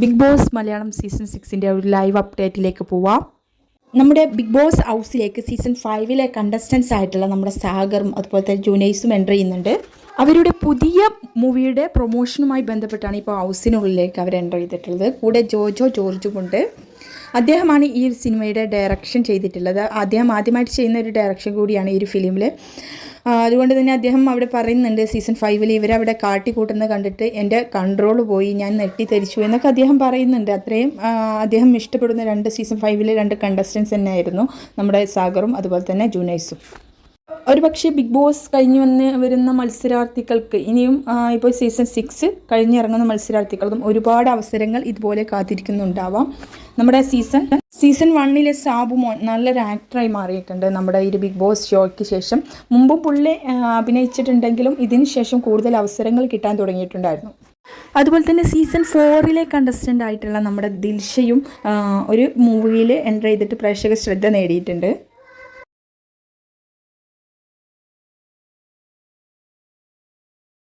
Big Boss Malayalam season സിക്സിന്റെ ഒരു live അപ്ഡേറ്റിലേക്ക് പോവാം. നമ്മുടെ ബിഗ് ബോസ് ഹൗസിലേക്ക് സീസൺ ഫൈവിലെ കണ്ടസ്റ്റൻസ് ആയിട്ടുള്ള നമ്മുടെ സാഗറും അതുപോലെ തന്നെ ജൂനൈസും എന്റർ ചെയ്യുന്നുണ്ട്. അവരുടെ പുതിയ മൂവിയുടെ പ്രൊമോഷനുമായി ബന്ധപ്പെട്ടാണ് ഇപ്പോൾ ഹൗസിനുള്ളിലേക്ക് അവർ എന്റർ ചെയ്തിട്ടുള്ളത്. കൂടെ ജോജോ ജോർജും ഉണ്ട്. അദ്ദേഹമാണ് ഈ സിനിമയുടെ ഡയറക്ഷൻ ചെയ്തിട്ടുള്ളത്. അദ്ദേഹം ആദ്യമായിട്ട് ചെയ്യുന്ന ഒരു ഡയറക്ഷൻ കൂടിയാണ് ഈ ഒരു ഫിലിമിൽ അതുകൊണ്ട് തന്നെ അദ്ദേഹം അവിടെ പറയുന്നുണ്ട് സീസൺ ഫൈവിൽ ഇവരവിടെ കാട്ടിക്കൂട്ടുന്നത് കണ്ടിട്ട് എന്റെ കൺട്രോൾ പോയി ഞാൻ നെട്ടിത്തെരിച്ചു എന്നൊക്കെ അദ്ദേഹം പറയുന്നുണ്ട്. അത്രയും അദ്ദേഹം ഇഷ്ടപ്പെടുന്ന രണ്ട് സീസൺ ഫൈവിലെ രണ്ട് കണ്ടസ്റ്റൻസ് തന്നെയായിരുന്നു നമ്മുടെ സാഗറും അതുപോലെ തന്നെ ജൂനൈസും. ഒരു പക്ഷേ ബിഗ് ബോസ് കഴിഞ്ഞ് വന്ന് വരുന്ന മത്സരാർത്ഥികൾക്ക് ഇനിയും ഇപ്പോൾ സീസൺ സിക്സ് കഴിഞ്ഞിറങ്ങുന്ന മത്സരാർത്ഥികൾക്കും ഒരുപാട് അവസരങ്ങൾ ഇതുപോലെ കാത്തിരിക്കുന്നുണ്ടാവാം. നമ്മുടെ സീസൺ സീസൺ വണ്ണിലെ സാബു മോൻ നല്ലൊരു ആക്ടറായി മാറിയിട്ടുണ്ട് നമ്മുടെ ഈ ബിഗ് ബോസ് ഷോയ്ക്ക് ശേഷം. മുമ്പും പുള്ളി അഭിനയിച്ചിട്ടുണ്ടെങ്കിലും ഇതിന് ശേഷം കൂടുതൽ അവസരങ്ങൾ കിട്ടാൻ തുടങ്ങിയിട്ടുണ്ടായിരുന്നു. അതുപോലെ തന്നെ സീസൺ ഫോറിലെ കണ്ടസ്റ്റന്റ് ആയിട്ടുള്ള നമ്മുടെ ദിൽഷയും ഒരു മൂവിയിൽ എന്റർ ചെയ്തിട്ട് പ്രേക്ഷക ശ്രദ്ധ നേടിയിട്ടുണ്ട്.